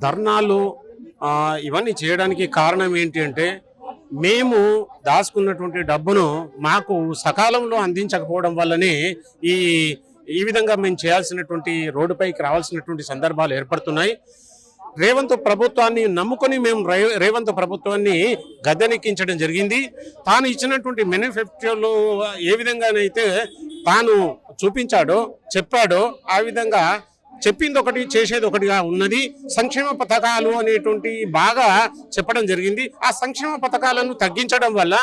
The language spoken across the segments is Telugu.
ధర్నాలు ఇవన్నీ చేయడానికి కారణం ఏంటి అంటే మేము దాచుకున్నటువంటి డబ్బును మాకు సకాలంలో అందించకపోవడం వల్లనే ఈ ఈ విధంగా మేము చేయాల్సినటువంటి రోడ్డుపైకి రావాల్సినటువంటి సందర్భాలు ఏర్పడుతున్నాయి. రేవంత్ ప్రభుత్వాన్ని నమ్ముకొని మేము రేవంత్ ప్రభుత్వాన్ని గద్దెనెక్కించడం జరిగింది. తాను ఇచ్చినటువంటి మేనిఫెస్టోలో ఏ విధంగానైతే తాను చూపించాడో చెప్పాడో ఆ విధంగా చెప్పింది ఒకటి చేసేది ఒకటిగా ఉన్నది. సంక్షేమ పథకాలు అనేటువంటి బాగా చెప్పడం జరిగింది. ఆ సంక్షేమ పథకాలను తగ్గించడం వల్ల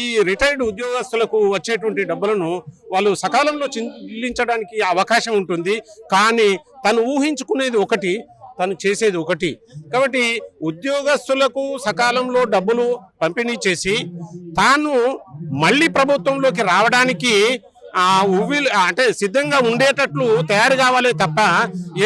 ఈ రిటైర్డ్ ఉద్యోగస్తులకు వచ్చేటువంటి డబ్బులను వాళ్ళు సకాలంలో చెల్లించడానికి అవకాశం ఉంటుంది. కానీ తను ఊహించుకునేది ఒకటి తను చేసేది ఒకటి. కాబట్టి ఉద్యోగస్తులకు సకాలంలో డబ్బులు పంపిణీ చేసి తాను మళ్ళీ ప్రభుత్వంలోకి రావడానికి ఆ ఉవ్విలు అంటే సిద్ధంగా ఉండేటట్లు తయారు కావాలి తప్ప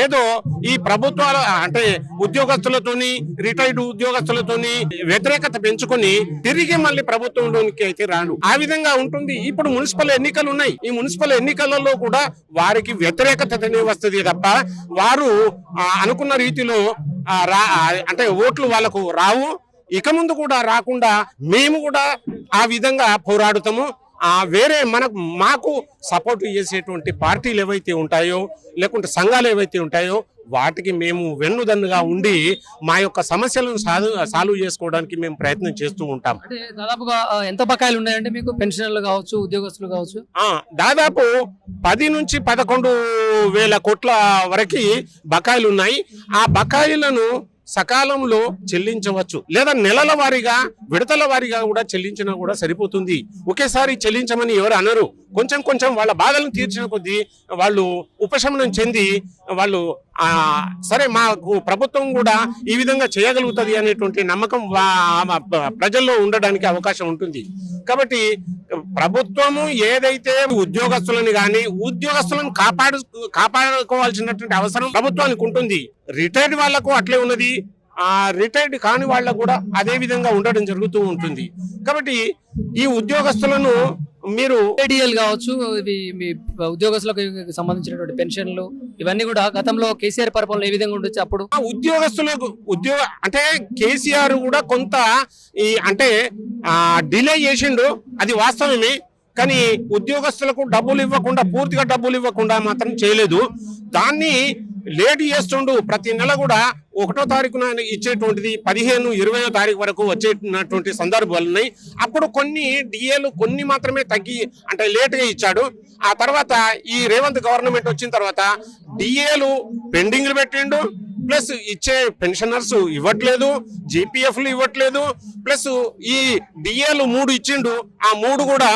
ఏదో ఈ ప్రభుత్వాల అంటే ఉద్యోగస్తులతోని రిటైర్డ్ ఉద్యోగస్తులతోని వ్యతిరేకత పెంచుకొని తిరిగి మళ్ళీ ప్రభుత్వంలోనికి అయితే రాడు ఆ విధంగా ఉంటుంది. ఇప్పుడు మున్సిపల్ ఎన్నికలు ఉన్నాయి. ఈ మున్సిపల్ ఎన్నికలలో కూడా వారికి వ్యతిరేకతనే వస్తుంది తప్ప వారు ఆ, అనుకున్న రీతిలో రా అంటే ఓట్లు వాళ్ళకు రావు. ఇక ముందు కూడా రాకుండా మేము కూడా ఆ విధంగా పోరాడుతాము. వేరే మనకు మాకు సపోర్ట్ చేసేటువంటి పార్టీలు ఏవైతే ఉంటాయో లేకుంటే సంఘాలు ఏవైతే ఉంటాయో వాటికి మేము వెన్నుదన్నుగా ఉండి మా యొక్క సమస్యలను సాల్వ్ సాల్వ్ చేసుకోవడానికి మేము ప్రయత్నం చేస్తూ ఉంటాం. దాదాపుగా ఎంత బకాయిలు ఉన్నాయంటే మీకు? పెన్షనర్లు కావచ్చు ఉద్యోగస్తులు కావచ్చు? ఆ దాదాపు పది నుంచి పదకొండు వేల కోట్ల వరకు బకాయిలు ఉన్నాయి. ఆ బకాయిలను సకాలంలో చెల్లించవచ్చు. లేదా నెలల వారీగా విడతల వారీగా కూడా చెల్లించినా కూడా సరిపోతుంది. ఒకేసారి చెల్లించమని ఎవరు అనరు. కొంచెం కొంచెం వాళ్ళ బాధలను తీర్చిన కొద్దీ వాళ్ళు ఉపశమనం చెంది వాళ్ళు సరే మాకు ప్రభుత్వం కూడా ఈ విధంగా చేయగలుగుతుంది అనేటువంటి నమ్మకం ప్రజల్లో ఉండడానికి అవకాశం ఉంటుంది. కాబట్టి ప్రభుత్వము ఏదైతే ఉద్యోగస్తులను కానీ ఉద్యోగస్తులను కాపాడు కాపాడుకోవాల్సినటువంటి అవసరం ప్రభుత్వానికి ఉంటుంది. రిటైర్డ్ వాళ్ళకు అట్లే ఉన్నది. రిటైర్డ్ కాని వాళ్ళకు కూడా అదే విధంగా ఉండడం జరుగుతూ ఉంటుంది. కాబట్టి ఈ ఉద్యోగస్తులను మీరు ఏడిఎల్ కావచ్చు ఇవి మీ ఉద్యోగస్తులకు సంబంధించినటువంటి పెన్షన్లు ఇవన్నీ కూడా గతంలో కేసీఆర్ పరిపాలన ఏ విధంగా ఉండొచ్చు అప్పుడు? ఉద్యోగస్తులకు ఉద్యోగ అంటే కేసీఆర్ కూడా కొంత ఈ అంటే డిలే చేసిండు అది వాస్తవమే. కానీ ఉద్యోగస్తులకు డబ్బులు ఇవ్వకుండా పూర్తిగా డబ్బులు ఇవ్వకుండా మాత్రం చేయలేదు. దాన్ని లేట్ చేస్తుండు ప్రతి నెల కూడా ఒకటో తారీఖున ఇచ్చేటువంటిది పదిహేను ఇరవయో తారీఖు వరకు వచ్చేటటువంటి సందర్భాలు ఉన్నాయి అప్పుడు కొన్ని డిఏలు కొన్ని మాత్రమే తగ్గి అంటే లేట్గా ఇచ్చాడు. ఆ తర్వాత ఈ రేవంత్ గవర్నమెంట్ వచ్చిన తర్వాత డిఏలు పెండింగ్లు పెట్టిండు. ప్లస్ ఇచ్చే పెన్షనర్స్ ఇవ్వట్లేదు జీపీఎఫ్లు ఇవ్వట్లేదు. ప్లస్ ఈ డిఏలు మూడు ఇచ్చిండు. ఆ మూడు కూడా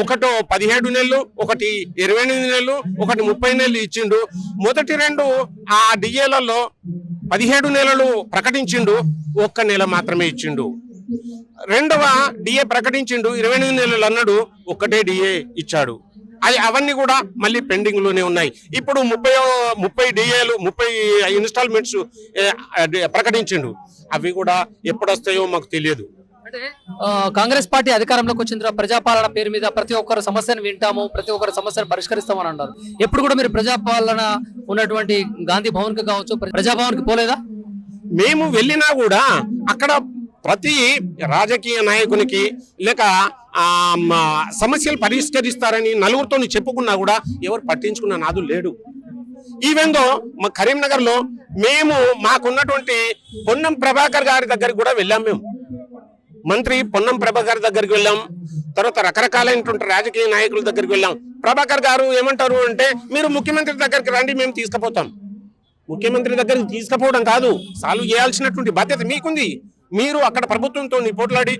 ఒకటో పదిహేడు నెలలు ఒకటి ఇరవై ఎనిమిది నెలలు ఒకటి ముప్పై నెలలు ఇచ్చిండు. మొదటి రెండు ఆ డిఏలలో పదిహేడు నెలలు ప్రకటించిండు ఒక్క నెల మాత్రమే ఇచ్చిండు. రెండవ డిఏ ప్రకటించిండు ఇరవై ఎనిమిది నెలలు అన్నాడు ఒక్కటే డిఏ ఇచ్చాడు. అది అవన్నీ కూడా మళ్ళీ పెండింగ్లోనే ఉన్నాయి. ఇప్పుడు ముప్పై ముప్పై డిఏలు ముప్పై ఇన్స్టాల్మెంట్స్ ప్రకటించిండు. అవి కూడా ఎప్పుడు వస్తాయో మాకు తెలియదు. అంటే కాంగ్రెస్ పార్టీ అధికారంలోకి వచ్చిన తర్వాత ప్రజాపాలన పేరు మీద ప్రతి ఒక్కరు సమస్యను వింటాము ప్రతి ఒక్కరి సమస్యను పరిష్కరిస్తామని అన్నారు. ఎప్పుడు కూడా మీరు ప్రజాపాలన ఉన్నటువంటి గాంధీ భవన్కి కావచ్చు ప్రజాభవన్కి పోలేదా? మేము వెళ్ళినా కూడా అక్కడ ప్రతి రాజకీయ నాయకునికి లేక ఆ, మా సమస్యలు పరిష్కరిస్తారని నలుగురితో చెప్పుకున్నా కూడా ఎవరు పట్టించుకున్న నాదు లేడు. ఈవెన్ మా కరీంనగర్లో మేము మాకున్నటువంటి పొన్నం ప్రభాకర్ గారి దగ్గరికి కూడా వెళ్ళాం మేము. మంత్రి పొన్నం ప్రభాకర్ దగ్గరికి వెళ్ళాం. తర్వాత రకరకాలైనటువంటి రాజకీయ నాయకుల దగ్గరికి వెళ్ళాం. ప్రభాకర్ గారు ఏమంటారు అంటే మీరు ముఖ్యమంత్రి దగ్గరికి రండి మేము తీసుకుపోతాం. ముఖ్యమంత్రి దగ్గరికి తీసుకుపోవడం కాదు సాల్వ్ చేయాల్సినటువంటి బాధ్యత మీకుంది. మీరు అక్కడ ప్రభుత్వంతో పోట్లాడి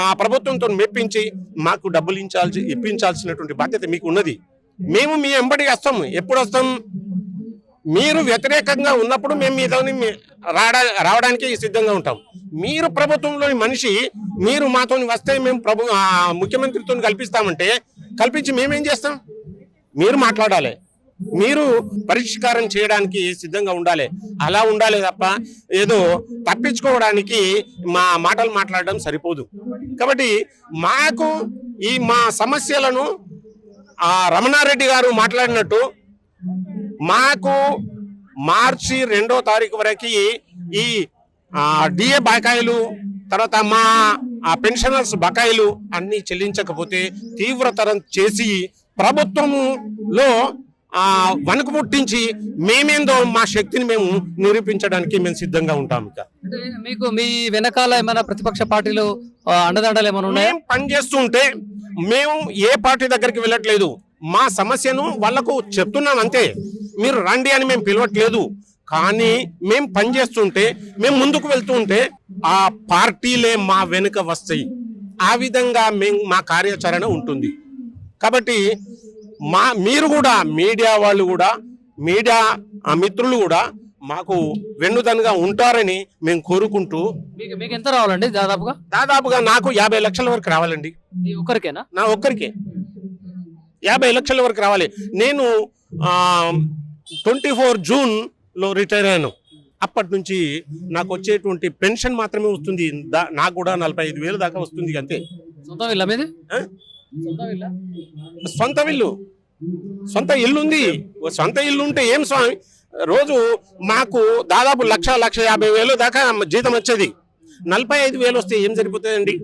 ఆ ప్రభుత్వంతో మెప్పించి మాకు డబ్బులు ఇచ్చాల్సి ఇప్పించాల్సినటువంటి బాధ్యత మీకు ఉన్నది మేము మీ ఎంబడి వస్తాం. ఎప్పుడు వస్తాం? మీరు వ్యతిరేకంగా ఉన్నప్పుడు మేము మీతో రావడా రావడానికి సిద్ధంగా ఉంటాం. మీరు ప్రభుత్వంలోని మనిషి మీరు మాతో వస్తే మేము ప్రభు ఆ, ముఖ్యమంత్రితో కల్పిస్తామంటే కల్పించి మేమేం చేస్తాం? మీరు మాట్లాడాలి. మీరు పరిష్కారం చేయడానికి సిద్ధంగా ఉండాలి. అలా ఉండాలి తప్ప ఏదో తప్పించుకోవడానికి మా మాటలు మాట్లాడడం సరిపోదు. కాబట్టి మాకు ఈ మా సమస్యలను ఆ రమణారెడ్డి గారు మాట్లాడినట్టు మాకు మార్చి రెండో తారీఖు వరకు ఈ డిఏ బకాయిలు తర్వాత మా ఆ పెన్షనర్స్ బకాయిలు అన్ని చెల్లించకపోతే తీవ్రతరం చేసి ప్రభుత్వంలో ఆ వణుకు పుట్టించి మేమేందో మా శక్తిని మేము నిరూపించడానికి మేము సిద్ధంగా ఉంటాం ఇక. మీకు మీ వెనకాల ఏమైనా ప్రతిపక్ష పార్టీలు అండదండలు ఏమైనా ఉన్నాయా? పనిచేస్తుంటే మేము ఏ పార్టీ దగ్గరికి వెళ్ళట్లేదు. మా సమస్యను వాళ్ళకు చెప్తున్నాం అంతే మీరు రండి అని మేము పిలవట్లేదు. కానీ మేము పనిచేస్తుంటే మేము ముందుకు వెళ్తూ ఉంటే ఆ పార్టీలే మా వెనుక వస్తాయి. ఆ విధంగా మేము మా కార్యాచరణ ఉంటుంది. కాబట్టి మా మీరు కూడా మీడియా వాళ్ళు కూడా మీడియా ఆ మిత్రులు కూడా మాకు వెన్నుదన్నుగా ఉంటారని మేము కోరుకుంటూ మీకు ఎంత రావాలండి దాదాపుగా? దాదాపుగా నాకు యాభై లక్షల వరకు రావాలండి. ఒక్కరికేనా? నా ఒక్కరికే. యాభై లక్షల వరకు రావాలి. నేను ట్వంటీ ఫోర్ జూన్లో రిటైర్ అయ్యాను. అప్పటి నుంచి నాకు వచ్చేటువంటి పెన్షన్ మాత్రమే వస్తుంది. నాకు కూడా నలభై ఐదు వేలు దాకా వస్తుంది అంతే. సొంత ఇల్లా? సొంత ఇల్లా. ఉంది సొంత ఇల్లు ఉంటే ఏం స్వామి? రోజు మాకు దాదాపు లక్ష లక్ష యాభై వేలు దాకా జీతం వచ్చేది. నలభై ఐదు వేలు వస్తే ఏం సరిపోతుందండి?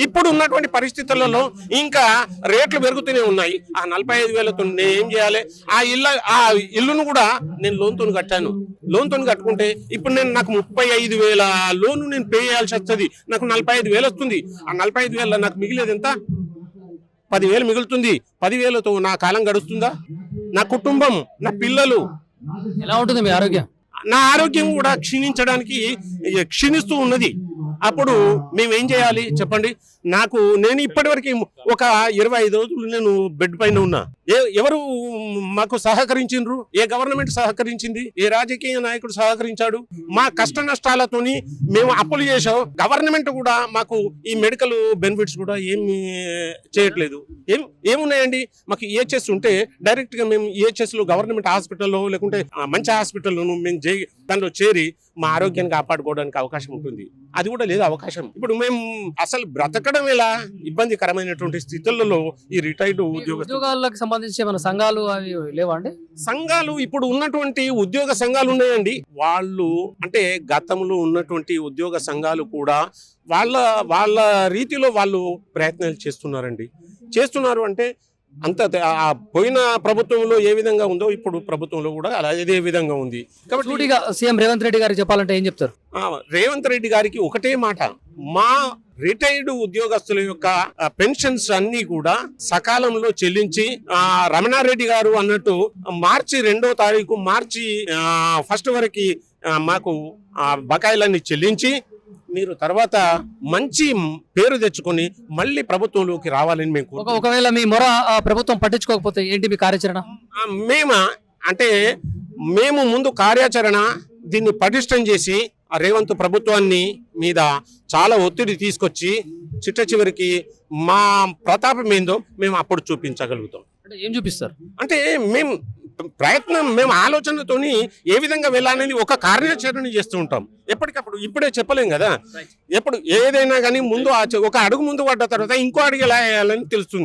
ఇప్పుడు ఉన్నటువంటి పరిస్థితులలో ఇంకా రేట్లు పెరుగుతూనే ఉన్నాయి. ఆ నలభై ఐదు వేలతో నేను ఏం చేయాలి? ఆ ఇల్లు ఆ ఇల్లును కూడా నేను లోన్తో కట్టాను. లోన్తో కట్టుకుంటే ఇప్పుడు నేను నాకు ముప్పై ఐదు వేల లోను నేను పే చేయాల్సి వస్తుంది. నాకు నలభై ఐదు వేలు వస్తుంది. ఆ నలభై ఐదు వేల నాకు మిగిలేదు ఎంత? పదివేలు మిగులుతుంది. పదివేలతో నా కాలం గడుస్తుందా? నా కుటుంబం నా పిల్లలు ఎలా ఉంటుంది మీ ఆరోగ్యం? నా ఆరోగ్యం కూడా క్షీణించడానికి క్షీణిస్తూ ఉన్నది. అప్పుడు మేము ఏం చేయాలి? చెప్పండి. నాకు నేను ఇప్పటివరకు ఒక ఇరవై ఐదు రోజులు నేను బెడ్ పైన ఉన్నా. ఎవరు మాకు సహకరించిండ్రు? ఏ గవర్నమెంట్ సహకరించింది? ఏ రాజకీయ నాయకుడు సహకరించాడు? మా కష్ట నష్టాలతోని మేము అప్పులు చేసాం గవర్నమెంట్ కూడా మాకు ఈ మెడికల్ బెనిఫిట్స్ కూడా ఏమి చేయట్లేదు. ఏం ఏమున్నాయండి? మాకు ఈహెచ్ఎస్ ఉంటే డైరెక్ట్గా మేము ఈహెచ్ఎస్లో గవర్నమెంట్ హాస్పిటల్లో లేకుంటే మంచి హాస్పిటల్లోను మేము దానిలో చేరి మా ఆరోగ్యాన్ని కాపాడుకోవడానికి అవకాశం ఉంటుంది. అది కూడా లేదు అవకాశం. ఇప్పుడు మేము అసలు బ్రతకడం ఎలా? ఇబ్బందికరమైనటువంటి స్థితులలో ఈ రిటైర్డ్ ఉద్యోగ ఉద్యోగాలకు సంబంధించి ఏమైనా సంఘాలు అవి లేవా అండి? సంఘాలు ఇప్పుడు ఉన్నటువంటి ఉద్యోగ సంఘాలు ఉన్నాయండి. వాళ్ళు అంటే గతంలో ఉన్నటువంటి ఉద్యోగ సంఘాలు కూడా వాళ్ళ వాళ్ళ రీతిలో వాళ్ళు ప్రయత్నాలు చేస్తున్నారండి. చేస్తున్నారు అంటే అంత ఆ పోయిన ప్రభుత్వంలో ఏ విధంగా ఉందో ఇప్పుడు ప్రభుత్వంలో కూడా అలా అదే విధంగా ఉంది. కాబట్టి సీఎం రేవంత్ రెడ్డి గారికి చెప్పాలంటే ఏం చెప్తారు? రేవంత్ రెడ్డి గారికి ఒకటే మాట. మా రిటైర్డ్ ఉద్యోగస్తుల యొక్క పెన్షన్స్ అన్ని కూడా సకాలంలో చెల్లించి రమణారెడ్డి గారు అన్నట్టు మార్చి రెండో తారీఖు మార్చి ఫస్ట్ వరకు మాకు బకాయిలన్నీ చెల్లించి మీరు తర్వాత మంచి పేరు తెచ్చుకొని మళ్ళీ ప్రభుత్వంలోకి రావాలని మేము. ఒకవేళ మీ మొర ప్రభుత్వం పట్టించుకోకపోతే ఏంటి మీ కార్యాచరణ మేమా అంటే మేము ముందు కార్యాచరణ దీన్ని పటిష్టం చేసి రేవంత్ ప్రభుత్వాన్ని మీద చాలా ఒత్తిడి తీసుకొచ్చి చిట్ట చివరికి మా ప్రతాపం ఏందో మేము అప్పుడు చూపించగలుగుతాం. అంటే ఏం చూపిస్తారు? అంటే మేము ప్రయత్నం మేము ఆలోచనతోని ఏ విధంగా వెళ్ళాలని ఒక కార్యాచరణ చేస్తూ ఉంటాం. ఎప్పటికప్పుడు ఇప్పుడే చెప్పలేం కదా? ఎప్పుడు ఏదైనా కానీ ముందు ఆ ఒక అడుగు ముందు పడ్డ తర్వాత ఇంకో అడుగు ఎలా వేయాలని తెలుస్తుంది.